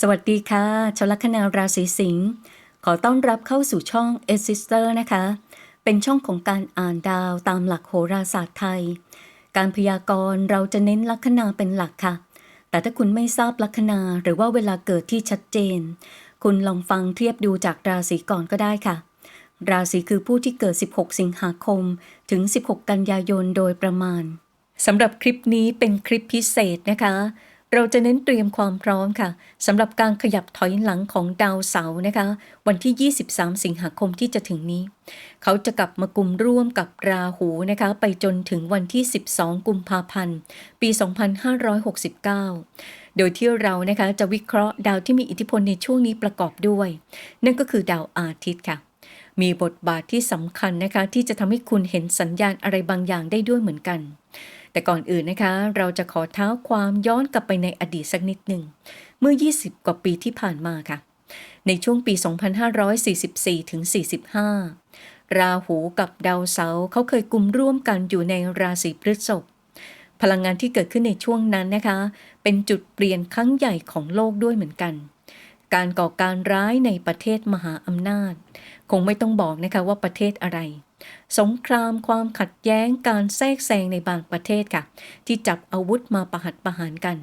สวัสดีค่ะชลัคนาราศีสิงห์ขอต้อนรับเข้าสู่ช่อง e s i s t e r นะคะ เป็นช่องของการอ่านดาวตามหลักโหราศาสตร์ไทย การพยากรณ์เราจะเน้นลัคนาเป็นหลักค่ะ แต่ถ้าคุณไม่ทราบลัคนาหรือว่าเวลาเกิดที่ชัดเจน คุณลองฟังเทียบดูจากราศีก่อนก็ได้ค่ะ ราศีคือผู้ที่เกิด 16 สิงหาคม ถึง 16 กันยายนโดยประมาณสำหรับคลิปนี้เป็นคลิปพิเศษนะคะ เราจะเน้นเตรียมความพร้อมค่ะสำหรับการขยับถอยหลังของดาวเสาร์นะคะ วันที่ 23 สิงหาคมที่จะถึงนี้ เขาจะกลับมากลุ่มร่วมกับราหูนะคะ ไปจนถึงวันที่ 12 กุมภาพันธ์ ปี 2569 โดยที่เรานะคะจะวิเคราะห์ดาวที่มีอิทธิพลในช่วงนี้ประกอบด้วย นั่นก็คือดาวอาทิตย์ค่ะมีบทบาทที่สำคัญนะคะที่จะทำให้คุณเห็นสัญญาณอะไรบางอย่างได้ด้วยเหมือนกัน แต่ก่อนอื่นนะคะ เราจะขอเท้าความย้อนกลับไปในอดีตสักนิดหนึ่ง เมื่อ 20 กว่าปีที่ผ่านมาค่ะ ในช่วงปี 2544 ถึง 45 ราหูกับดาวเสาร์เขาเคยกลุ่มร่วมกันอยู่ในราศีพฤษภพลังงานที่เกิดขึ้นในช่วงนั้นนะคะ เป็นจุดเปลี่ยนครั้งใหญ่ของโลกด้วยเหมือนกัน การก่อการร้ายในประเทศมหาอำนาจ คงไม่ต้องบอกนะคะว่าประเทศอะไร สงครามความขัดแย้งการแทรกแซงในบางประเทศค่ะ ที่จับอาวุธมาประหัตประหารกัน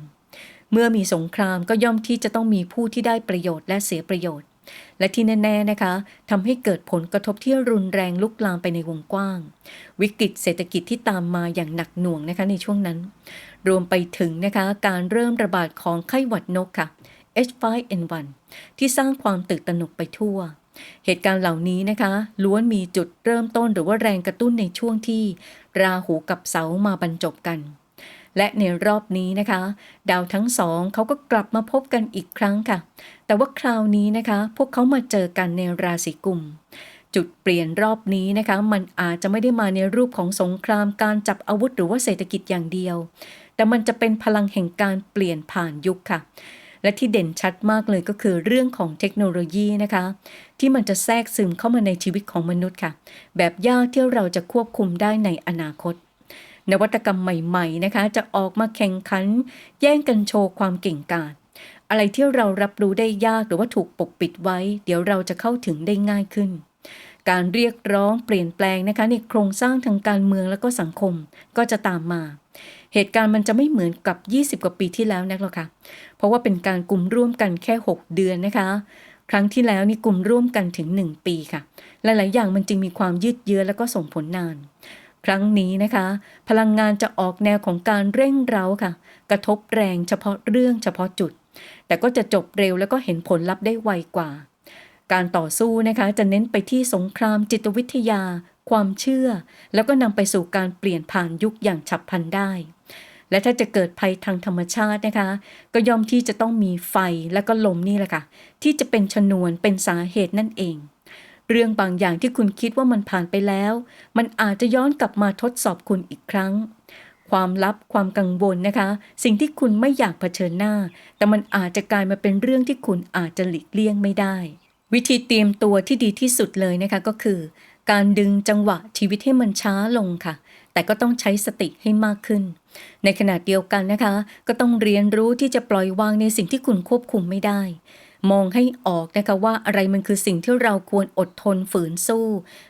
เมื่อมีสงครามก็ย่อมที่จะต้องมีผู้ที่ได้ประโยชน์และเสียประโยชน์ และที่แน่ๆนะคะทำให้เกิดผลกระทบที่รุนแรงลุกลามไปในวงกว้าง วิกฤตเศรษฐกิจที่ตามมาอย่างหนักหน่วงนะคะในช่วงนั้น รวมไปถึงนะคะการเริ่มระบาดของไข้หวัดนกค่ะ H5N1 ที่สร้างความตื่นตระหนกไปทั่ว เหตุการณ์เหล่านี้นะคะ ล้วนมีจุดเริ่มต้นหรือว่าแรงกระตุ้นในช่วงที่ ราหูกับเสามาบรรจบกัน และในรอบนี้นะคะ ดาวทั้งสองเขาก็กลับมาพบกันอีกครั้งค่ะ แต่ว่าคราวนี้นะคะ พวกเขามาเจอกันในราศีกุมจุดเปลี่ยนรอบนี้นะคะ มันอาจจะไม่ได้มาในรูปของสงครามการจับอาวุธหรือว่าเศรษฐกิจอย่างเดียว แต่มันจะเป็นพลังแห่งการเปลี่ยนผ่านยุคค่ะ และที่เด่นชัดมากเลยก็คือเรื่องของเทคโนโลยีนะคะ ที่มันจะแทรกซึมเข้ามาในชีวิตของมนุษย์ค่ะ แบบยากที่เราจะควบคุมได้ในอนาคต นวัตกรรมใหม่ๆนะคะ จะออกมาแข่งขัน แย่งกันโชว์ความเก่งกาจอะไรที่เรารับรู้ได้ยากหรือว่าถูกปกปิดไว้ เดี๋ยวเราจะเข้าถึงได้ง่ายขึ้นการเรียกร้องเปลี่ยนแปลงนะคะในโครงสร้างทางการเมืองและก็สังคมก็จะตามมา เหตุการณ์มันจะไม่เหมือนกับ 20 กว่าปีที่แล้วนักหรอกค่ะ ราะว่าเป็นการกลุ่มร่วมกันแค่ 6 เดือนนะคะ ครั้งที่แล้วนี่กลุ่มร่วมกันถึง 1 ปีค่ะ หลาย ๆ อย่างมันจึงมีความยืดเยื้อและก็ส่งผลนาน ครั้งนี้นะคะ พลังงานจะออกแนวของการเร่งเร้าค่ะ กระทบแรงเฉพาะเรื่องเฉพาะจุด แต่ก็จะจบเร็วแล้วก็เห็นผลลัพธ์ได้ไวกว่า การต่อสู้นะคะจะเน้นไปที่สงครามจิตวิทยา ความเชื่อ แล้วก็นำไปสู่การเปลี่ยนผ่านยุคอย่างฉับพลันได้ และถ้าจะเกิดภัยทางธรรมชาตินะคะ ก็ย่อมที่จะต้องมีไฟและก็ลมนี่แหละค่ะที่จะเป็นชนวนเป็นสาเหตุนั่นเอง เรื่องบางอย่างที่คุณคิดว่ามันผ่านไปแล้ว มันอาจจะย้อนกลับมาทดสอบคุณอีกครั้ง ความลับความกังวลนะคะ สิ่งที่คุณไม่อยากเผชิญหน้า แต่มันอาจจะกลายมาเป็นเรื่องที่คุณอาจจะหลีกเลี่ยงไม่ได้ วิธีเตรียมตัวที่ดีที่สุดเลยนะคะก็คือ การดึงจังหวะชีวิตให้มันช้าลงค่ะ แต่ก็ต้องใช้สติให้มากขึ้น ในขณะเดียวกันนะคะ ก็ต้องเรียนรู้ที่จะปล่อยวางในสิ่งที่คุณควบคุมไม่ได้ มองให้ออกนะคะว่าอะไรมันคือสิ่งที่เราควรอดทนฝืนสู้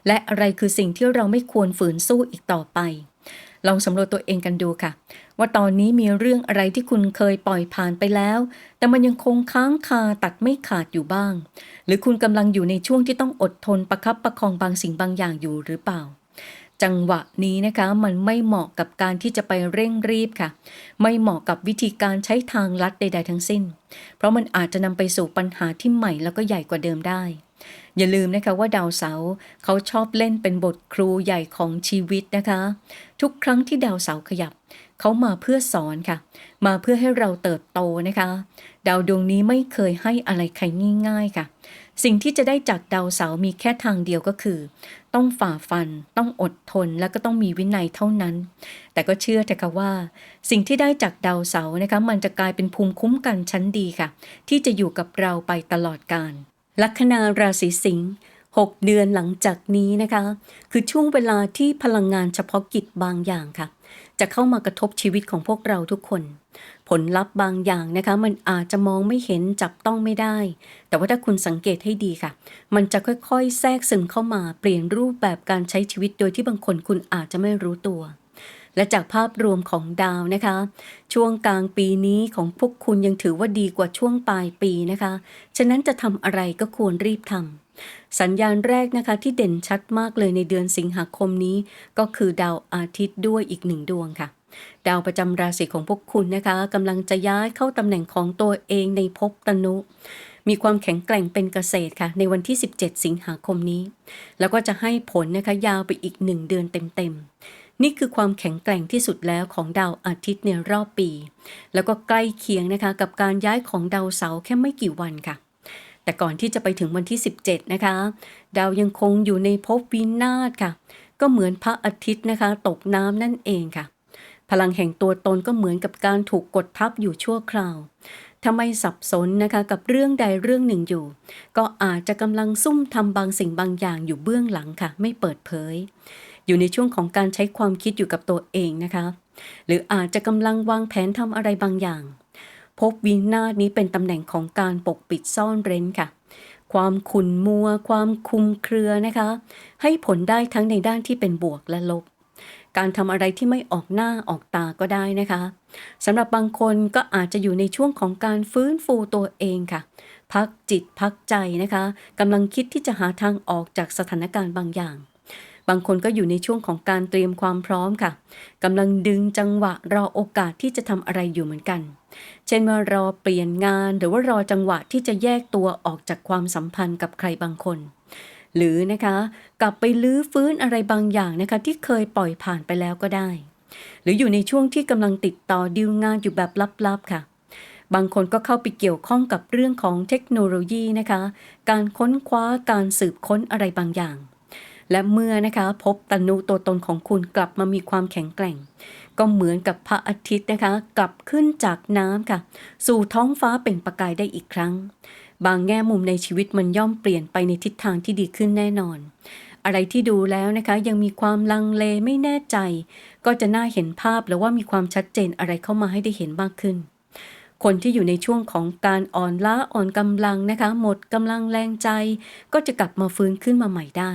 และอะไรคือสิ่งที่เราไม่ควรฝืนสู้อีกต่อไป ลองสำรวจตัวเองกันดูค่ะ ว่าตอนนี้มีเรื่องอะไรที่คุณเคยปล่อยผ่านไปแล้ว แต่มันยังคงค้างคาตัดไม่ขาดอยู่บ้าง หรือคุณกำลังอยู่ในช่วงที่ต้องอดทนประคับประคองบางสิ่งบางอย่างอยู่หรือเปล่า จังหวะนี้นะคะมันไม่เหมาะกับการที่จะไปเร่งรีบค่ะ ไม่เหมาะกับวิธีการใช้ทางลัดใด ๆ ทั้งสิ้น เพราะมันอาจจะนำไปสู่ปัญหาที่ใหม่แล้วก็ใหญ่กว่าเดิมได้ อย่าลืมนะคะว่าดาวเสาร์เขาชอบเล่นเป็นบทครูใหญ่ของชีวิตนะคะ ทุกครั้งที่ดาวเสาร์ขยับเขามาเพื่อสอนค่ะ มาเพื่อให้เราเติบโตนะคะ ดาวดวงนี้ไม่เคยให้อะไรใครง่าย ๆค่ะ สิ่งที่จะได้จากดาวเสาร์มีแค่ทางเดียวก็คือ ต้องฝ่าฟัน ต้องอดทนแล้วก็ต้องมีวินัยเท่านั้น แต่ก็เชื่อเถอะค่ะว่า สิ่งที่ได้จากดาวเสาร์นะคะมันจะกลายเป็นภูมิคุ้มกันชั้นดีค่ะ ที่จะอยู่กับเราไปตลอดกาลลัคนาราศีสิงห์6 เดือนหลังจากนี้นะคะ คือช่วงเวลาที่พลังงานเฉพาะกิจบางอย่างค่ะ จะเข้ามากระทบชีวิตของพวกเราทุกคน ลลัพธ์บางอย่างนะคะ มันอาจจะมองไม่เห็นจับต้องไม่ได้ แต่ว่าถ้าคุณสังเกตให้ดีค่ะ มันจะค่อยๆ แทรกซึมเข้ามาเปลี่ยนรูปแบบการใช้ชีวิตโดยที่บางคนคุณอาจจะไม่รู้ตัว และจากภาพรวมของดาวนะคะ ช่วงกลางปีนี้ของพวกคุณยังถือว่าดีกว่าช่วงปลายปีนะคะ ฉะนั้นจะทำอะไรก็ควรรีบทำสัญญาณแรกนะคะที่เด่นชัดมากเลยในเดือนสิงหาคมนี้ ก็คือดาวอาทิตย์ด้วยอีกหนึ่งดวงค่ะ ดาวประจำราศีของพวกคุณนะคะกำลังจะย้ายเข้าตำแหน่งของตัวเองในภพตนุ มีความแข็งแกร่งเป็นเกษตรค่ะ ในวันที่ 17 สิงหาคมนี้ แล้วก็จะให้ผลนะคะยาวไปอีกหนึ่งเดือนเต็มๆ นี่คือความแข็งแกร่งที่สุดแล้วของดาวอาทิตย์ในรอบปี แล้วก็ใกล้เคียงนะคะกับการย้ายของดาวเสาร์แค่ไม่กี่วันค่ะแต่ก่อนที่จะไปถึงวันที่ 17 นะคะ ดาวยังคงอยู่ในภพวินาศค่ะ ก็เหมือนพระอาทิตย์นะคะ ตกน้ำนั่นเองค่ะ พลังแห่งตัวตนก็เหมือนกับการถูกกดทับอยู่ชั่วคราวถ้าไม่สับสนนะคะกับเรื่องใดเรื่องหนึ่งอยู่ ก็อาจจะกำลังซุ่มทำบางสิ่งบางอย่างอยู่เบื้องหลังค่ะ ไม่เปิดเผย อยู่ในช่วงของการใช้ความคิดอยู่กับตัวเองนะคะ หรืออาจจะกำลังวางแผนทำอะไรบางอย่าง พบวินาศนี้เป็นตำแหน่งของการปกปิดซ่อนเร้นค่ะ ความขุ่นมัว ความคุมเครือนะคะ ให้ผลได้ทั้งในด้านที่เป็นบวกและลบ การทำอะไรที่ไม่ออกหน้าออกตาก็ได้นะคะสำหรับบางคนก็อาจจะอยู่ในช่วงของการฟื้นฟูตัวเองค่ะ พักจิตพักใจนะคะกำลังคิดที่จะหาทางออกจากสถานการณ์บางอย่าง บางคนก็อยู่ในช่วงของการเตรียมความพร้อมค่ะกำลังดึงจังหวะรอโอกาสที่จะทำอะไรอยู่เหมือนกัน เช่นว่ารอเปลี่ยนงานหรือว่ารอจังหวะที่จะแยกตัวออกจากความสัมพันธ์กับใครบางคน หรือนะคะกลับไปลื้อฟื้นอะไรบางอย่างนะคะที่เคยปล่อยผ่านไปแล้วก็ได้ หรืออยู่ในช่วงที่กำลังติดต่อดีลงานอยู่แบบลับๆค่ะ บางคนก็เข้าไปเกี่ยวข้องกับเรื่องของเทคโนโลยีนะคะ การค้นคว้าการสืบค้นอะไรบางอย่างและเมื่อนะคะพบตนุตัวตนของคุณกลับมามีความแข็งแกร่ง ก็เหมือนกับพระอาทิตย์นะคะ กลับขึ้นจากน้ำค่ะ สู่ท้องฟ้าเปล่งประกายได้อีกครั้ง บางแง่มุมในชีวิตมันย่อมเปลี่ยนไปในทิศทางที่ดีขึ้นแน่นอน อะไรที่ดูแล้วนะคะยังมีความลังเลไม่แน่ใจ ก็จะน่าเห็นภาพหรือว่ามีความชัดเจนอะไรเข้ามาให้ได้เห็นมากขึ้น คนที่อยู่ในช่วงของการอ่อนล้าอ่อนกำลังนะคะ หมดกำลังแรงใจ ก็จะกลับมาฟื้นขึ้นมาใหม่ได้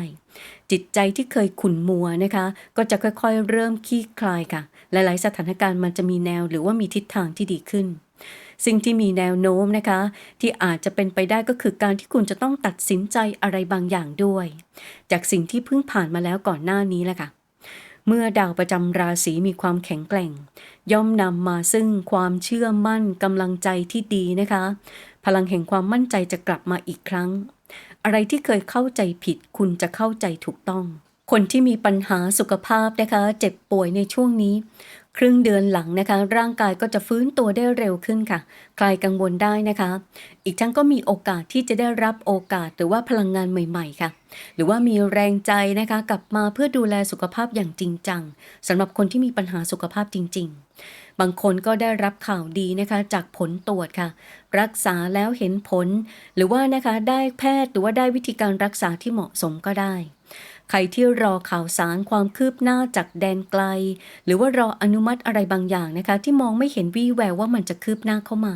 จิตใจที่เคยขุ่นมัวนะคะ ก็จะค่อยๆ เริ่มคลี่คลายค่ะ หลายๆ สถานการณ์มันจะมีแนวหรือว่ามีทิศทางที่ดีขึ้น สิ่งที่มีแนวโน้มนะคะ ที่อาจจะเป็นไปได้ก็คือการที่คุณจะต้องตัดสินใจอะไรบางอย่างด้วย จากสิ่งที่เพิ่งผ่านมาแล้วก่อนหน้านี้แหละค่ะเมื่อดาวประจำราศีมีความแข็งแกร่ง ย่อมนำมาซึ่งความเชื่อมั่นกำลังใจที่ดีนะคะ พลังแห่งความมั่นใจจะกลับมาอีกครั้ง อะไรที่เคยเข้าใจผิดคุณจะเข้าใจถูกต้อง คนที่มีปัญหาสุขภาพนะคะ เจ็บป่วยในช่วงนี้ ครึ่งเดือนหลังนะคะ ร่างกายก็จะฟื้นตัวได้เร็วขึ้นค่ะ ใคลายกังวลได้นะคะ อีกทั้งก็มีโอกาสที่จะได้รับโอกาสหรือว่าพลังงานใหม่ ๆ ค่ะ หรือว่ามีแรงใจนะคะกลับมาเพื่อดูแลสุขภาพอย่างจริงจังสำหรับคนที่มีปัญหาสุขภาพจริง ๆ บางคนก็ได้รับข่าวดีนะคะ จากผลตรวจค่ะ รักษาแล้วเห็นผล หรือว่านะคะได้แพทย์หรือว่าได้วิธีการรักษาที่เหมาะสมก็ได้ ใครที่รอข่าวสารความคืบหน้าจากแดนไกล หรือว่ารออนุมัติอะไรบางอย่างนะคะ ที่มองไม่เห็นวี่แววว่ามันจะคืบหน้าเข้ามา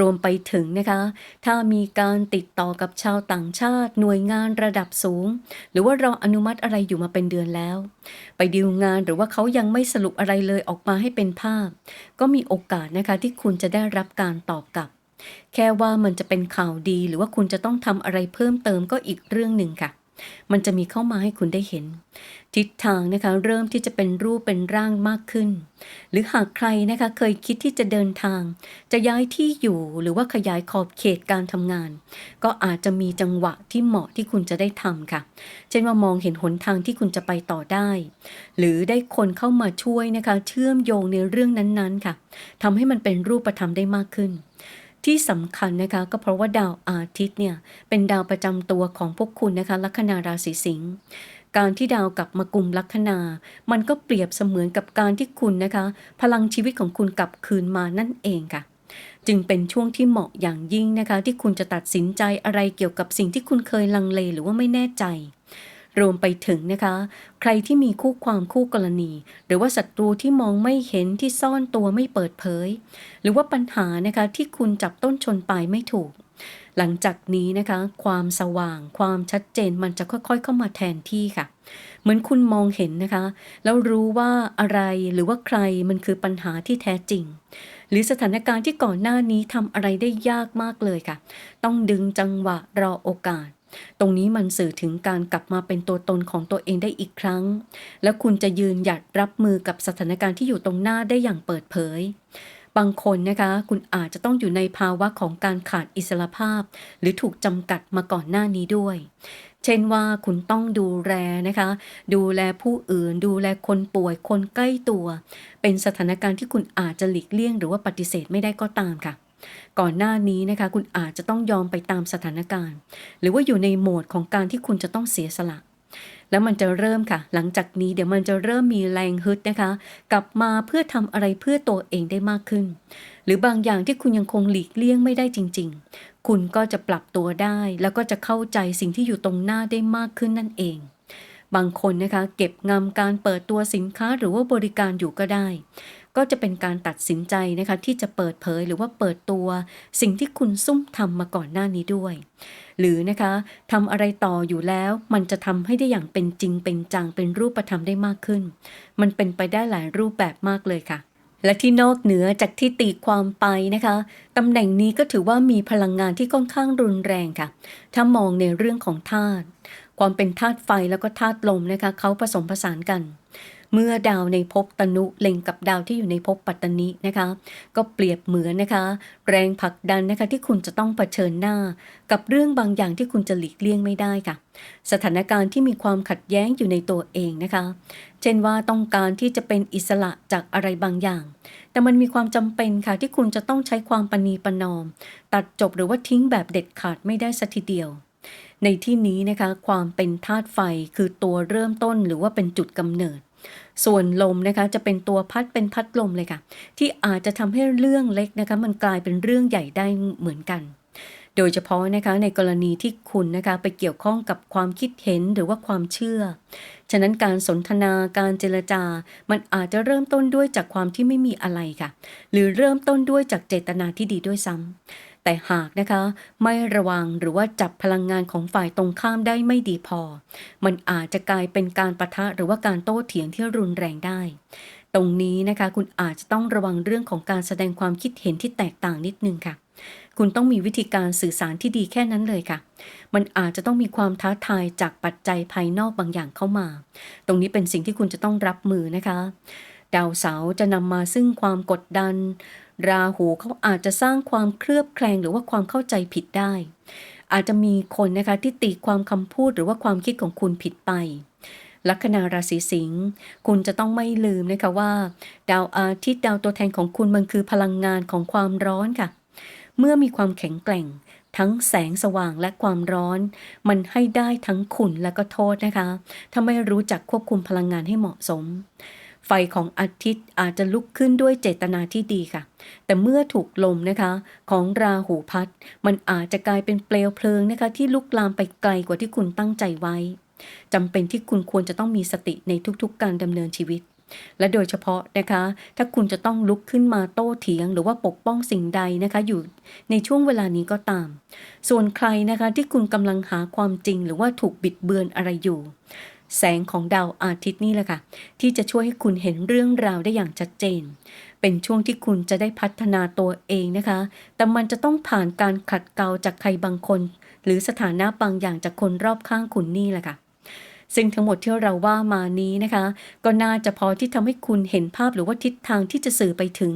รวมไปถึงนะคะ ถ้ามีการติดต่อกับชาวต่างชาติ หน่วยงานระดับสูง หรือว่ารออนุมัติอะไรอยู่มาเป็นเดือนแล้ว ไปดีลงานหรือว่าเขายังไม่สรุปอะไรเลยออกมาให้เป็นภาพ ก็มีโอกาสนะคะที่คุณจะได้รับการตอบกลับ แค่ว่ามันจะเป็นข่าวดีหรือว่าคุณจะต้องทำอะไรเพิ่มเติมก็อีกเรื่องหนึ่งค่ะ มันจะมีเข้ามาให้คุณได้เห็น ทิศทางนะคะ เริ่มที่จะเป็นรูปเป็นร่างมากขึ้น หรือหากใครนะคะเคยคิดที่จะเดินทาง จะย้ายที่อยู่หรือว่าขยายขอบเขตการทำงาน ก็อาจจะมีจังหวะที่เหมาะที่คุณจะได้ทำค่ะ เช่นว่ามองเห็นหนทางที่คุณจะไปต่อได้ หรือได้คนเข้ามาช่วยนะคะ เชื่อมโยงในเรื่องนั้นๆค่ะทำให้มันเป็นรูปธรรมได้มากขึ้น ที่สำคัญนะคะก็เพราะว่าดาวอาทิตย์เนี่ยเป็นดาวประจำตัวของพวกคุณนะคะลัคนาราศีสิงห์การที่ดาวกลับมากลุ่มลัคนา มันก็เปรียบเสมือนกับการที่คุณนะคะ พลังชีวิตของคุณกลับคืนมานั่นเองค่ะจึงเป็นช่วงที่เหมาะอย่างยิ่งนะคะ ที่คุณจะตัดสินใจอะไรเกี่ยวกับสิ่งที่คุณเคยลังเลหรือว่าไม่แน่ใจ รวมไปถึงนะคะ ใครที่มีคู่ความคู่กรณี หรือว่าศัตรูที่มองไม่เห็นที่ซ่อนตัวไม่เปิดเผย หรือว่าปัญหานะคะที่คุณจับต้นชนปลายไม่ถูก หลังจากนี้นะคะ ความสว่าง ความชัดเจนมันจะค่อยๆ เข้ามาแทนที่ค่ะ เหมือนคุณมองเห็นนะคะ แล้วรู้ว่าอะไรหรือว่าใครมันคือปัญหาที่แท้จริงหรือสถานการณ์ที่ก่อนหน้านี้ทำอะไรได้ยากมากเลยค่ะ ต้องดึงจังหวะรอโอกาส ตรงนี้มันสื่อถึงการกลับมาเป็นตัวตนของตัวเองได้อีกครั้ง แล้วคุณจะยืนหยัดรับมือกับสถานการณ์ที่อยู่ตรงหน้าได้อย่างเปิดเผย บางคนนะคะ คุณอาจจะต้องอยู่ในภาวะของการขาดอิสรภาพ หรือถูกจำกัดมาก่อนหน้านี้ด้วย เช่นว่าคุณต้องดูแลนะคะ ดูแลผู้อื่น ดูแลคนป่วย คนใกล้ตัว เป็นสถานการณ์ที่คุณอาจจะหลีกเลี่ยง หรือว่าปฏิเสธไม่ได้ก็ตามค่ะ ก่อนหน้านี้นะคะคุณอาจจะต้องยอมไปตามสถานการณ์ หรือว่าอยู่ในโหมดของการที่คุณจะต้องเสียสละ แล้วมันจะเริ่มค่ะ หลังจากนี้เดี๋ยวมันจะเริ่มมีแรงฮึดนะคะ กลับมาเพื่อทำอะไรเพื่อตัวเองได้มากขึ้น หรือบางอย่างที่คุณยังคงหลีกเลี่ยงไม่ได้จริง ๆ คุณก็จะปรับตัวได้ แล้วก็จะเข้าใจสิ่งที่อยู่ตรงหน้าได้มากขึ้นนั่นเองบางคนนะคะเก็บงำการเปิดตัวสินค้าหรือว่าบริการอยู่ก็ได้ ก็จะเป็นการตัดสินใจนะคะที่จะเปิดเผยหรือว่าเปิดตัวสิ่งที่คุณซุ่มทำมาก่อนหน้านี้ด้วย หรือนะคะทำอะไรต่ออยู่แล้ว มันจะทำให้ได้อย่างเป็นจริงเป็นจังเป็นรูปธรรมได้มากขึ้น มันเป็นไปได้หลายรูปแบบมากเลยค่ะและที่นอกเหนือจากที่ตีความไปนะคะตำแหน่งนี้ก็ถือว่ามีพลังงานที่ค่อนข้างรุนแรงค่ะ ถ้ามองในเรื่องของธาตุความเป็นธาตุไฟแล้วก็ธาตุลมนะคะเขาผสมผสานกัน เมื่อดาวในภพตนุเล็งกับดาวที่อยู่ในภพปัตตนินะคะ ก็เปรียบเหมือนนะคะ แรงผลักดันนะคะที่คุณจะต้องเผชิญหน้า กับเรื่องบางอย่างที่คุณจะหลีกเลี่ยงไม่ได้ค่ะ สถานการณ์ที่มีความขัดแย้งอยู่ในตัวเองนะคะ เช่นว่าต้องการที่จะเป็นอิสระจากอะไรบางอย่าง แต่มันมีความจำเป็นค่ะที่คุณจะต้องใช้ความปณีปนอม ตัดจบหรือว่าทิ้งแบบเด็ดขาดไม่ได้สักทีเดียวในที่นี้นะคะความเป็นธาตุไฟคือตัวเริ่มต้นหรือว่าเป็นจุดกำเนิด ส่วนลมนะคะจะเป็นตัวพัดเป็นพัดลมเลยค่ะ ที่อาจจะทำให้เรื่องเล็กนะคะมันกลายเป็นเรื่องใหญ่ได้เหมือนกัน โดยเฉพาะนะคะในกรณีที่คุณนะคะไปเกี่ยวข้องกับความคิดเห็นหรือว่าความเชื่อ ฉะนั้นการสนทนาการเจรจา มันอาจจะเริ่มต้นด้วยจากความที่ไม่มีอะไรค่ะ หรือเริ่มต้นด้วยจากเจตนาที่ดีด้วยซ้ำ แต่หากนะคะ ไม่ระวังหรือว่าจับพลังงานของฝ่ายตรงข้ามได้ไม่ดีพอ มันอาจจะกลายเป็นการประทะหรือว่าการโต้เถียงที่รุนแรงได้ ตรงนี้นะคะคุณอาจจะต้องระวังเรื่องของการแสดงความคิดเห็นที่แตกต่างนิดนึงค่ะ คุณต้องมีวิธีการสื่อสารที่ดีแค่นั้นเลยค่ะ มันอาจจะต้องมีความท้าทายจากปัจจัยภายนอกบางอย่างเข้ามา ตรงนี้เป็นสิ่งที่คุณจะต้องรับมือนะคะดาวเสาร์จะนำมาซึ่งความกดดัน ราหูเขาอาจจะสร้างความเคลือบแคลงหรือว่าความเข้าใจผิดได้ อาจจะมีคนนะคะที่ตีความคำพูดหรือว่าความคิดของคุณผิดไป ลัคนาราศีสิงห์คุณจะต้องไม่ลืมนะคะว่า ดาวอาทิตย์ดาวตัวแทนของคุณมันคือพลังงานของความร้อนค่ะ เมื่อมีความแข็งแกร่ง ทั้งแสงสว่างและความร้อน มันให้ได้ทั้งขุนและก็โทษนะคะ ถ้าไม่รู้จักควบคุมพลังงานให้เหมาะสม ไฟของอาทิตย์อาจจะลุกขึ้นด้วยเจตนาที่ดีค่ะ แต่เมื่อถูกลมนะคะ ของราหูพัด มันอาจจะกลายเป็นเปลวเพลิงนะคะ ที่ลุกลามไปไกลกว่าที่คุณตั้งใจไว้จำเป็นที่คุณควรจะต้องมีสติในทุกๆ การดำเนินชีวิต และโดยเฉพาะนะคะ ถ้าคุณจะต้องลุกขึ้นมาโต้เถียง หรือว่าปกป้องสิ่งใดนะคะ อยู่ในช่วงเวลานี้ก็ตาม ส่วนใครนะคะที่คุณกำลังหาความจริงหรือว่าถูกบิดเบือนอะไรอยู่ แสงของดาวอาทิตย์นี่แหละค่ะ ที่จะช่วยให้คุณเห็นเรื่องราวได้อย่างชัดเจน เป็นช่วงที่คุณจะได้พัฒนาตัวเองนะคะ แต่มันจะต้องผ่านการขัดเกลาจากใครบางคน หรือสถานะบางอย่างจากคนรอบข้างคุณนี่แหละค่ะซึ่งทั้งหมดที่เราว่ามานี้นะคะ ก็น่าจะพอที่ทำให้คุณเห็นภาพหรือว่าทิศทางที่จะสื่อไปถึง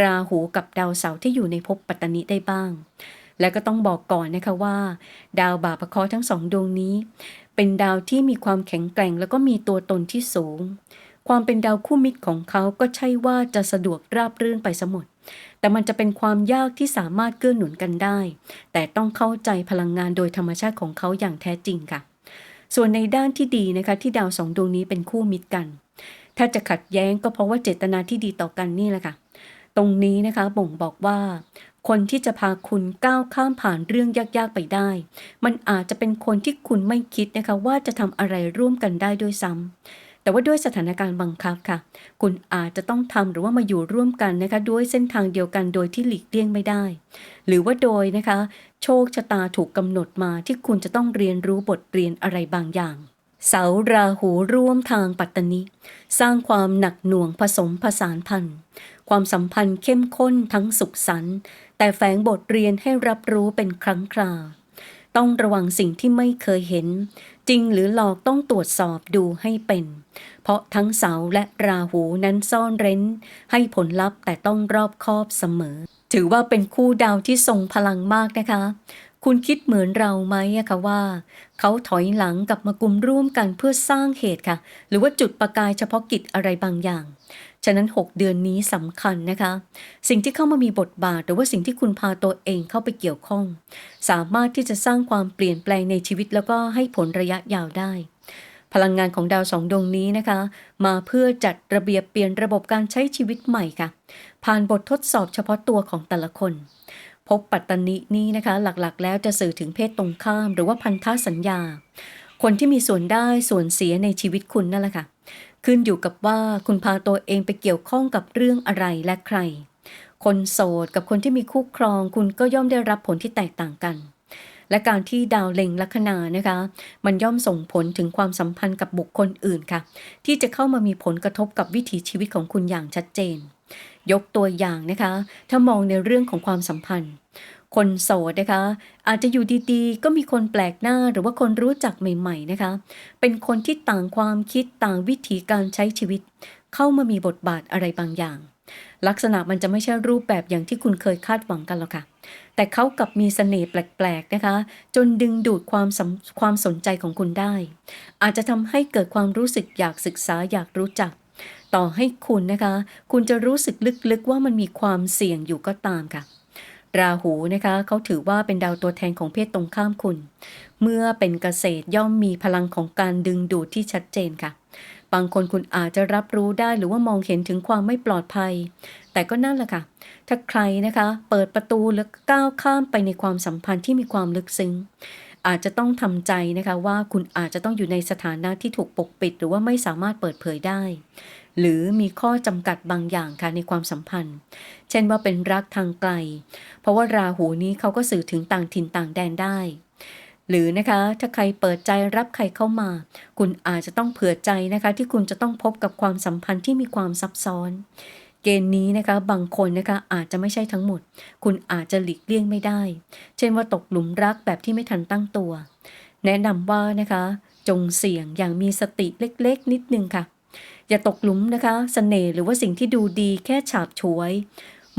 ราหูกับดาวเสาร์ที่อยู่ในภพปัตตนิได้บ้าง และก็ต้องบอกก่อนนะคะว่า ดาวบาปะเคราะห์ทั้งสองดวงนี้ เป็นดาวที่มีความแข็งแกร่งแล้วก็มีตัวตนที่สูง ความเป็นดาวคู่มิตรของเขาก็ใช่ว่าจะสะดวกราบรื่นไปสมดแต่มันจะเป็นความยากที่สามารถเกื้อหนุนกันได้ แต่ต้องเข้าใจพลังงานโดยธรรมชาติของเขาอย่างแท้จริงค่ะ ส่วนในด้านที่ดีนะคะที่ดาวสองดวงนี้เป็นคู่มิตรกัน ถ้าจะขัดแย้งก็เพราะว่าเจตนาที่ดีต่อกันนี่แหละค่ะ ตรงนี้นะคะบ่งบอกว่า คนที่จะพาคุณก้าวข้ามผ่านเรื่องยากๆไปได้ มันอาจจะเป็นคนที่คุณไม่คิดนะคะว่าจะทำอะไรร่วมกันได้ด้วยซ้ำแต่ว่าด้วยสถานการณ์บังคับค่ะ คุณอาจจะต้องทำหรือว่ามาอยู่ร่วมกันนะคะ ด้วยเส้นทางเดียวกันโดยที่หลีกเลี่ยงไม่ได้ หรือว่าโดยนะคะ โชคชะตาถูกกำหนดมาที่คุณจะต้องเรียนรู้บทเรียนอะไรบางอย่าง เสาราหูร่วมทางปัตตนิสร้างความหนักหน่วงผสมผสานพันธ์ความสัมพันธ์เข้มข้นทั้งสุขสันต์ แต่แฝงบทเรียนให้รับรู้เป็นครั้งคราว ต้องระวังสิ่งที่ไม่เคยเห็น จริงหรือหลอกต้องตรวจสอบดูให้เป็น เพราะทั้งเสาและราหูนั้นซ่อนเร้น ให้ผลลัพธ์แต่ต้องรอบคอบเสมอ ถือว่าเป็นคู่ดาวที่ทรงพลังมากนะคะ คุณคิดเหมือนเราไหมอะคะว่า เขาถอยหลังกลับมากลุ่มร่วมกันเพื่อสร้างเหตุค่ะ หรือว่าจุดประกายเฉพาะกิจอะไรบางอย่าง ฉะนั้น 6 เดือนนี้สำคัญนะคะ สิ่งที่เข้ามามีบทบาท หรือว่าสิ่งที่คุณพาตัวเองเข้าไปเกี่ยวข้อง สามารถที่จะสร้างความเปลี่ยนแปลงในชีวิตแล้วก็ให้ผลระยะยาวได้ พลังงานของดาวสองดวงนี้นะคะ มาเพื่อจัดระเบียบเปลี่ยนระบบการใช้ชีวิตใหม่ค่ะ ผ่านบททดสอบเฉพาะตัวของแต่ละคนพบปัตตนินี้นะคะหลักๆ แล้วจะสื่อถึงเพศตรงข้าม หรือว่าพันธสัญญา คนที่มีส่วนได้ส่วนเสียในชีวิตคุณนั่นแหละค่ะ ขึ้นอยู่กับว่าคุณพาตัวเองไปเกี่ยวข้องกับเรื่องอะไรและใคร คนโสดกับคนที่มีคู่ครองคุณก็ย่อมได้รับผลที่แตกต่างกัน และการที่ดาวเล็งลัคนานะคะ มันย่อมส่งผลถึงความสัมพันธ์กับบุคคลอื่นค่ะ ที่จะเข้ามามีผลกระทบกับวิถีชีวิตของคุณอย่างชัดเจน ยกตัวอย่างนะคะ ถ้ามองในเรื่องของความสัมพันธ์ คนโสดนะคะ อาจจะอยู่ดีๆ ก็มีคนแปลกหน้าหรือว่าคนรู้จักใหม่ ๆนะคะ เป็นคนที่ต่างความคิดต่างวิถีการใช้ชีวิต เข้ามามีบทบาทอะไรบางอย่าง ลักษณะมันจะไม่ใช่รูปแบบอย่างที่คุณเคยคาดหวังกันหรอกค่ะ แต่เขากับมีเสน่ห์แปลกๆนะคะ จนดึงดูดความสำความสนใจของคุณได้ อาจจะทำให้เกิดความรู้สึกอยากศึกษาอยากรู้จักต่อให้คุณนะคะ คุณจะรู้สึกลึกๆว่ามันมีความเสี่ยงอยู่ก็ตามค่ะ ราหูนะคะเขาถือว่าเป็นดาวตัวแทนของเพศตรงข้ามคุณ เมื่อเป็นเกษตรย่อมมีพลังของการดึงดูดที่ชัดเจนค่ะ บางคนคุณอาจจะรับรู้ได้หรือว่ามองเห็นถึงความไม่ปลอดภัย แต่ก็นั่นแหละค่ะ ถ้าใครนะคะเปิดประตูแล้วก้าวข้ามไปในความสัมพันธ์ที่มีความลึกซึ้งอาจจะต้องทำใจนะคะว่าคุณอาจจะต้องอยู่ในสถานะที่ถูกปกปิด หรือว่าไม่สามารถเปิดเผยได้ หรือมีข้อจำกัดบางอย่างค่ะในความสัมพันธ์ เช่นว่าเป็นรักทางไกล เพราะว่าราหูนี้เขาก็สื่อถึงต่างถิ่นต่างแดนได้ หรือนะคะถ้าใครเปิดใจรับใครเข้ามา คุณอาจจะต้องเผื่อใจนะคะที่คุณจะต้องพบกับความสัมพันธ์ที่มีความซับซ้อน เกณฑ์นี้นะคะบางคนนะคะอาจจะไม่ใช่ทั้งหมด คุณอาจจะหลีกเลี่ยงไม่ได้ เช่นว่าตกหลุมรักแบบที่ไม่ทันตั้งตัว แนะนำว่านะคะจงเสี่ยงอย่างมีสติเล็กๆ นิดนึงค่ะ อย่าตกหลุมนะคะสเสน่ห์หรือว่าสิ่งที่ดูดีแค่ฉาบฉวย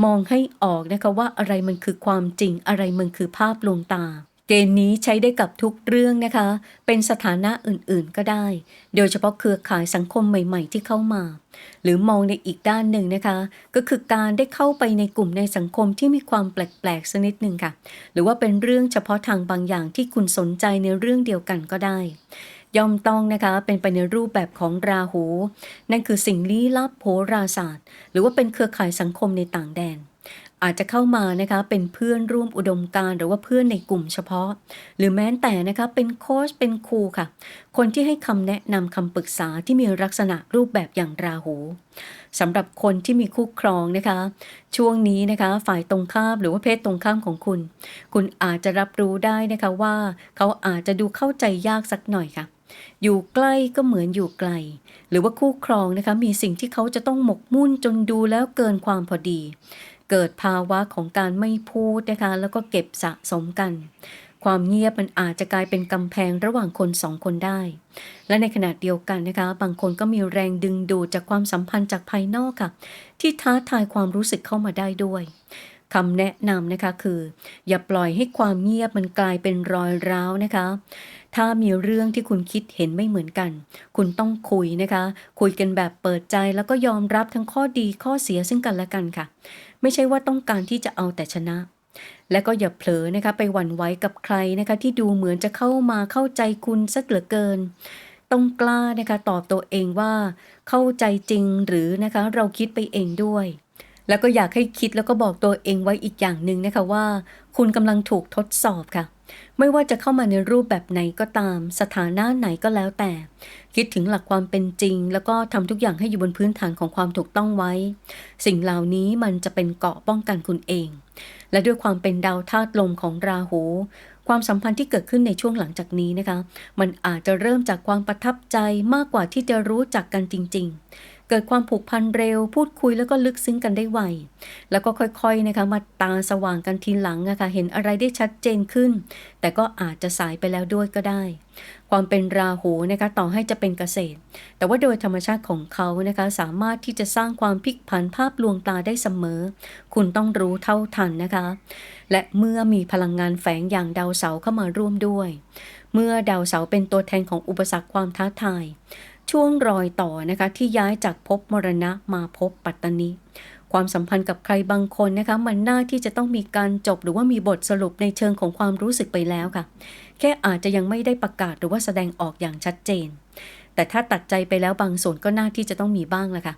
มองให้ออกนะคะว่าอะไรมันคือความจริงอะไรมันคือภาพลวงตา เกณฑ์นี้ใช้ได้กับทุกเรื่องนะคะ เป็นสถานะอื่นๆก็ได้ โดยเฉพาะเครือข่ายสังคมใหม่ๆ ที่เข้ามา หรือมองในอีกด้านหนึ่งนะคะ ก็คือการได้เข้าไปในกลุ่มในสังคมที่มีความแปลกๆสักนิดหนึ่งค่ะ หรือว่าเป็นเรื่องเฉพาะทางบางอย่างที่คุณสนใจในเรื่องเดียวกันก็ได้ ย่อมต้องนะคะเป็นไปในรูปแบบของราหู นั่นคือสิ่งลี้ลับโหราศาสตร์ หรือว่าเป็นเครือข่ายสังคมในต่างแดน อาจจะเข้ามานะคะเป็นเพื่อนร่วมอุดมการหรือว่าเพื่อนในกลุ่มเฉพาะ หรือแม้แต่นะคะเป็นโค้ชเป็นครูค่ะ คนที่ให้คำแนะนำคำปรึกษาที่มีลักษณะรูปแบบอย่างราหูสำหรับคนที่มีคู่ครองนะคะ ช่วงนี้นะคะ ฝ่ายตรงข้ามหรือว่าเพศตรงข้ามของคุณ คุณอาจจะรับรู้ได้นะคะว่า เขาอาจจะดูเข้าใจยากสักหน่อยค่ะ อยู่ใกล้ก็เหมือนอยู่ไกล หรือว่าคู่ครองนะคะมีสิ่งที่เขาจะต้องหมกมุ่นจนดูแล้วเกินความพอดี เกิดภาวะของการไม่พูดนะคะแล้วก็เก็บสะสมกัน ความเงียบมันอาจจะกลายเป็นกำแพงระหว่างคนสองคนได้ และในขณะเดียวกันนะคะบางคนก็มีแรงดึงดูดจากความสัมพันธ์จากภายนอกค่ะ ที่ท้าทายความรู้สึกเข้ามาได้ด้วย คำแนะนำนะคะคือ อย่าปล่อยให้ความเงียบมันกลายเป็นรอยร้าวนะคะ ถ้ามีเรื่องที่คุณคิดเห็นไม่เหมือนกัน คุณต้องคุยนะคะ คุยกันแบบเปิดใจแล้วก็ยอมรับทั้งข้อดีข้อเสียซึ่งกันและกันค่ะ ไม่ใช่ว่าต้องการที่จะเอาแต่ชนะและก็อย่าเผลอนะคะไปหวั่นไหวกับใครนะคะที่ดูเหมือนจะเข้ามาเข้าใจคุณสักเหลือเกิน ต้องกล้านะคะตอบตัวเองว่าเข้าใจจริงหรือนะคะเราคิดไปเองด้วย แล้วก็อยากให้คิดแล้วก็บอกตัวเองไว้อีกอย่างหนึ่งนะคะว่า คุณกำลังถูกทดสอบค่ะ ไม่ว่าจะเข้ามาในรูปแบบไหนก็ตาม สถานะไหนก็แล้วแต่ คิดถึงหลักความเป็นจริง แล้วก็ทำทุกอย่างให้อยู่บนพื้นฐานของความถูกต้องไว้ สิ่งเหล่านี้มันจะเป็นเกาะป้องกันคุณเอง และด้วยความเป็นดาวธาตุลมของราหูความสัมพันธ์ที่เกิดขึ้นในช่วงหลังจากนี้นะคะ มันอาจจะเริ่มจากความประทับใจมากกว่าที่จะรู้จักกันจริง ๆ เกิดความผูกพันเร็ว พูดคุยแล้วก็ลึกซึ้งกันได้ไว แล้วก็ค่อยๆนะคะมาตาสว่างกันทีหลังนะคะเห็นอะไรได้ชัดเจนขึ้น แต่ก็อาจจะสายไปแล้วด้วยก็ได้ ความเป็นราหูนะคะต่อให้จะเป็นเกษตร แต่ว่าโดยธรรมชาติของเขานะคะสามารถที่จะสร้างความพลิกผันภาพลวงตาได้เสมอ คุณต้องรู้เท่าทันนะคะ และเมื่อมีพลังงานแฝงอย่างดาวเสาเข้ามาร่วมด้วย เมื่อดาวเสาเป็นตัวแทนของอุปสรรคความท้าทาย ช่วงรอยต่อนะคะที่ย้ายจากภพมรณะมาภพปัตตนิความสัมพันธ์กับใครบางคนนะคะมันน่าที่จะต้องมีการจบหรือว่ามีบทสรุปในเชิงของความรู้สึกไปแล้วค่ะ แค่อาจจะยังไม่ได้ประกาศหรือว่าแสดงออกอย่างชัดเจน แต่ถ้าตัดใจไปแล้วบางส่วนก็น่าที่จะต้องมีบ้างแหละค่ะ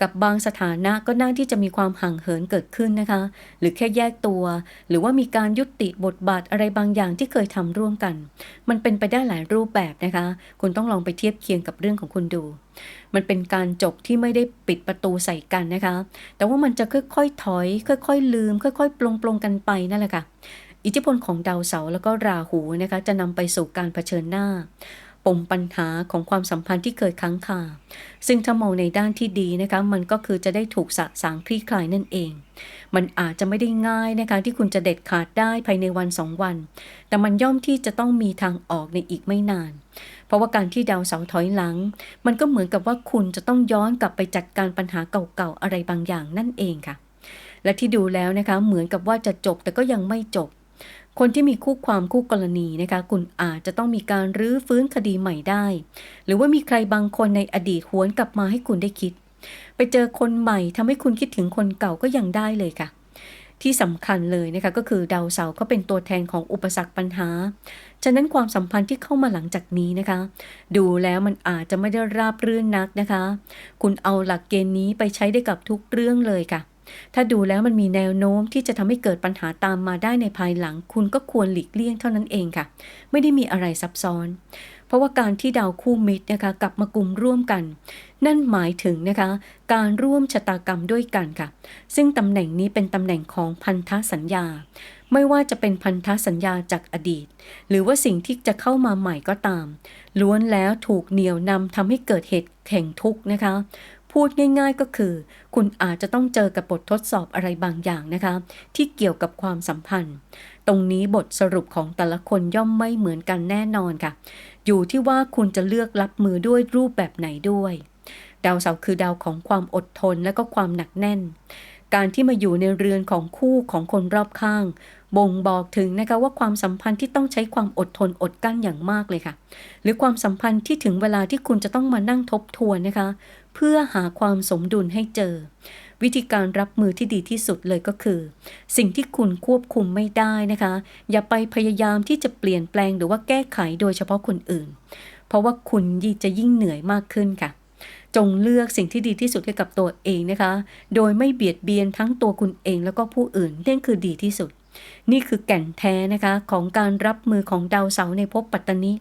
กับบางสถานะก็น่าที่จะมีความห่างเหินเกิดขึ้นนะคะ หรือแค่แยกตัว หรือว่ามีการยุติบทบาทอะไรบางอย่างที่เคยทำร่วมกัน มันเป็นไปได้หลายรูปแบบนะคะ คุณต้องลองไปเทียบเคียงกับเรื่องของคุณดู มันเป็นการจบที่ไม่ได้ปิดประตูใส่กันนะคะ แต่ว่ามันจะค่อยๆถอย ค่อยๆ ลืม ค่อยๆ ปลงปลงกันไปนั่นแหละค่ะอิทธิพลของดาวเสาร์แล้วก็ราหูนะคะ จะนำไปสู่การเผชิญหน้า ปมปัญหาของความสัมพันธ์ที่เคยค้างคา ซึ่งถ้ามองในด้านที่ดีนะคะ มันก็คือจะได้ถูกสะสางคลี่คลายนั่นเอง มันอาจจะไม่ได้ง่ายนะคะที่คุณจะเด็ดขาดได้ภายในวันสองวัน แต่มันย่อมที่จะต้องมีทางออกในอีกไม่นาน เพราะว่าการที่ดาวเสาถอยหลัง มันก็เหมือนกับว่าคุณจะต้องย้อนกลับไปจัดการปัญหาเก่าๆอะไรบางอย่างนั่นเองค่ะ และที่ดูแล้วนะคะเหมือนกับว่าจะจบแต่ก็ยังไม่จบ คนที่มีคู่ความคู่กรณีนะคะคุณอาจจะต้องมีการรื้อฟื้นคดีใหม่ได้ หรือว่ามีใครบางคนในอดีตหวนกลับมาให้คุณได้คิด ไปเจอคนใหม่ทำให้คุณคิดถึงคนเก่าก็ยังได้เลยค่ะ ที่สำคัญเลยนะคะก็คือดาวเสาร์ก็เป็นตัวแทนของอุปสรรคปัญหา ฉะนั้นความสัมพันธ์ที่เข้ามาหลังจากนี้นะคะ ดูแล้วมันอาจจะไม่ได้ราบรื่นนักนะคะ คุณเอาหลักเกณฑ์นี้ไปใช้ได้กับทุกเรื่องเลยค่ะ ถ้าดูแล้วมันมีแนวโน้มที่จะทำให้เกิดปัญหาตามมาได้ในภายหลัง คุณก็ควรหลีกเลี่ยงเท่านั้นเองค่ะ ไม่ได้มีอะไรซับซ้อน เพราะว่าการที่ดาวคู่มิตรนะคะกลับมากลุ่มร่วมกัน นั่นหมายถึงนะคะ การร่วมชะตากรรมด้วยกันค่ะ ซึ่งตำแหน่งนี้เป็นตำแหน่งของพันธสัญญา ไม่ว่าจะเป็นพันธสัญญาจากอดีต หรือว่าสิ่งที่จะเข้ามาใหม่ก็ตาม ล้วนแล้วถูกเหนี่ยวนำทำให้เกิดเหตุแข่งทุกข์นะคะ พูดง่ายๆก็คือ คุณอาจจะต้องเจอกับบททดสอบอะไรบางอย่างนะคะ ที่เกี่ยวกับความสัมพันธ์ ตรงนี้บทสรุปของแต่ละคนย่อมไม่เหมือนกันแน่นอนค่ะ อยู่ที่ว่าคุณจะเลือกรับมือด้วยรูปแบบไหนด้วย ดาวเสาร์คือดาวของความอดทนและก็ความหนักแน่น การที่มาอยู่ในเรือนของคู่ของคนรอบข้าง บ่งบอกถึงนะคะว่าความสัมพันธ์ที่ต้องใช้ความอดทนอดกั้นอย่างมากเลยค่ะ หรือความสัมพันธ์ที่ถึงเวลาที่คุณจะต้องมานั่งทบทวนนะคะ เพื่อหาความสมดุลให้เจอ วิธีการรับมือที่ดีที่สุดเลยก็คือ สิ่งที่คุณควบคุมไม่ได้นะคะ อย่าไปพยายามที่จะเปลี่ยนแปลงหรือว่าแก้ไขโดยเฉพาะคนอื่น เพราะว่าคุณยิ่งจะยิ่งเหนื่อยมากขึ้นค่ะจงเลือกสิ่งที่ดีที่สุดให้กับตัวเองนะคะ โดยไม่เบียดเบียนทั้งตัวคุณเองแล้วก็ผู้อื่นนั่คือดีที่สุด นี่คือแก่นแท้นะคะของการรับมือของดาวเสาในภพปัตตนิ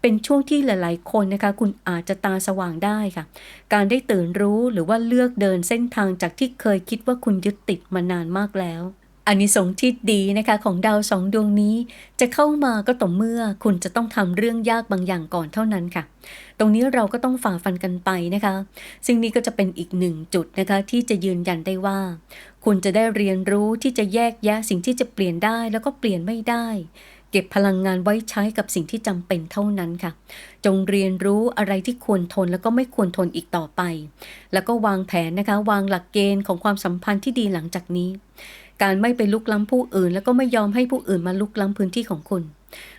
เป็นช่วงที่หลาย ๆ คนนะคะ คุณอาจจะตาสว่างได้ค่ะ การได้ตื่นรู้หรือว่าเลือกเดินเส้นทางจากที่เคยคิดว่าคุณยึดติดมานานมากแล้ว อันนี้สงส์ที่ดีนะคะของดาวสองดวงนี้ จะเข้ามาก็ต่อเมื่อคุณจะต้องทำเรื่องยากบางอย่างก่อนเท่านั้นค่ะ ตรงนี้เราก็ต้องฝ่าฟันกันไปนะคะ ซึ่งนี้ก็จะเป็นอีกหนึ่งจุดนะคะที่จะยืนยันได้ว่า คุณจะได้เรียนรู้ที่จะแยกแยะสิ่งที่จะเปลี่ยนได้แล้วก็เปลี่ยนไม่ได้ เก็บพลังงานไว้ใช้กับสิ่งที่จำเป็นเท่านั้นค่ะ จงเรียนรู้อะไรที่ควรทนแล้วก็ไม่ควรทนอีกต่อไป แล้วก็วางแผนนะคะ วางหลักเกณฑ์ของความสัมพันธ์ที่ดีหลังจากนี้ การไม่ไปลุกล้ำผู้อื่น แล้วก็ไม่ยอมให้ผู้อื่นมาลุกล้ำพื้นที่ของคุณ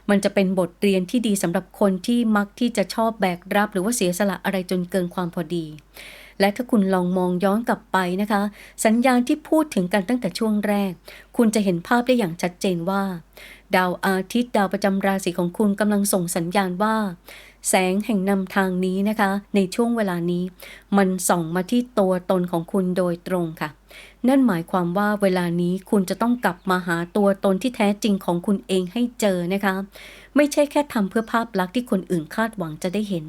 มันจะเป็นบทเรียนที่ดีสำหรับคนที่มักที่จะชอบแบกรับ หรือว่าเสียสละอะไรจนเกินความพอดี และถ้าคุณลองมองย้อนกลับไปนะคะ สัญญาณที่พูดถึงกันตั้งแต่ช่วงแรก คุณจะเห็นภาพได้อย่างชัดเจนว่า ดาวอาทิตย์ดาวประจำราศีของคุณกำลังส่งสัญญาณว่า แสงแห่งนำทางนี้นะคะ ในช่วงเวลานี้ มันส่องมาที่ตัวตนของคุณโดยตรงค่ะ นั่นหมายความว่าเวลานี้คุณจะต้องกลับมาหาตัวตนที่แท้จริงของคุณเองให้เจอนะคะ ไม่ใช่แค่ทำเพื่อภาพลักษณ์ที่คนอื่นคาดหวังจะได้เห็น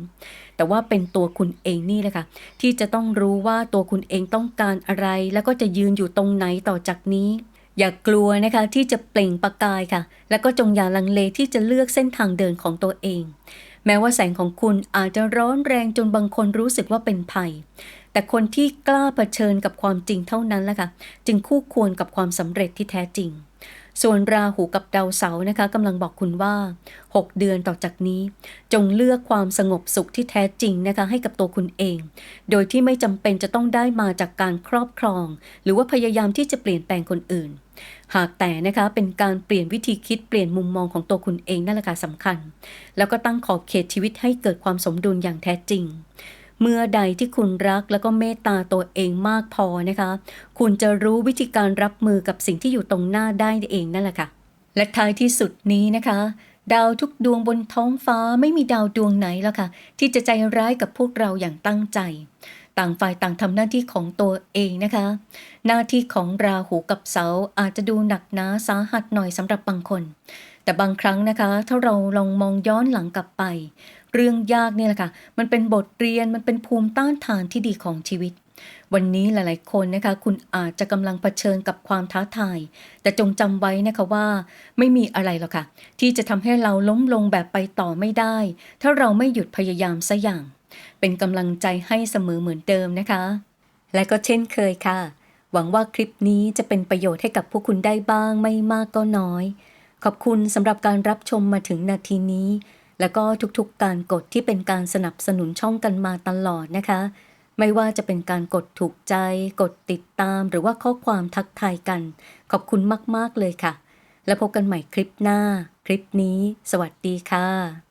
แต่ว่าเป็นตัวคุณเองนี่แหละค่ะที่จะต้องรู้ว่าตัวคุณเองต้องการอะไร แล้วก็จะยืนอยู่ตรงไหนต่อจากนี้อย่ากลัวนะคะที่จะเปล่งประกายค่ะ แล้วก็จงอย่าลังเลที่จะเลือกเส้นทางเดินของตัวเอง แม้ว่าแสงของคุณอาจจะร้อนแรงจนบางคนรู้สึกว่าเป็นภัย แต่คนที่กล้าเผชิญกับความจริงเท่านั้นแหละค่ะ จึงคู่ควรกับความสำเร็จที่แท้จริง ส่วนราหูกับดาวเสาร์นะคะกำลังบอกคุณว่า 6 เดือนต่อจากนี้ จงเลือกความสงบสุขที่แท้จริงนะคะให้กับตัวคุณเอง โดยที่ไม่จำเป็นจะต้องได้มาจากการครอบครอง หรือว่าพยายามที่จะเปลี่ยนแปลงคนอื่น หากแต่นะคะเป็นการเปลี่ยนวิธีคิดเปลี่ยนมุมมองของตัวคุณเองนั่นแหละค่ะสำคัญ แล้วก็ตั้งขอบเขตชีวิตให้เกิดความสมดุลอย่างแท้จริง เมื่อใดที่คุณรักแล้วก็เมตตาตัวเองมากพอนะคะ คุณจะรู้วิธีการรับมือกับสิ่งที่อยู่ตรงหน้าได้เองนั่นแหละค่ะ และท้ายที่สุดนี้นะคะดาวทุกดวงบนท้องฟ้าไม่มีดาวดวงไหนแล้วค่ะ ที่จะใจร้ายกับพวกเราอย่างตั้งใจ ต่างฝ่ายต่างทำหน้าที่ของตัวเองนะคะ หน้าที่ของราหูกับเสาอาจจะดูหนักหนาสาหัสหน่อยสำหรับบางคน แต่บางครั้งนะคะ ถ้าเราลองมองย้อนหลังกลับไป เรื่องยากเนี่ยแหละค่ะ มันเป็นบทเรียนมันเป็นภูมิต้านทานที่ดีของชีวิต วันนี้หลายๆคนนะคะ คุณอาจจะกำลังเผชิญกับความท้าทาย แต่จงจำไว้นะคะว่า ไม่มีอะไรหรอกค่ะ ที่จะทำให้เราล้มลงแบบไปต่อไม่ได้ ถ้าเราไม่หยุดพยายามสัอย่าง เป็นกำลังใจให้เสมอเหมือนเดิมนะคะ และก็เช่นเคยค่ะ หวังว่าคลิปนี้จะเป็นประโยชน์ให้กับผู้คุณได้บ้างไม่มากก็น้อย ขอบคุณสำหรับการรับชมมาถึงนาทีนี้ แล้วก็ทุกๆการกดที่เป็นการสนับสนุนช่องกันมาตลอดนะคะ ไม่ว่าจะเป็นการกดถูกใจ กดติดตามหรือว่าข้อความทักทายกัน ขอบคุณมากๆเลยค่ะ แล้วพบกันใหม่คลิปหน้า คลิปนี้ สวัสดีค่ะ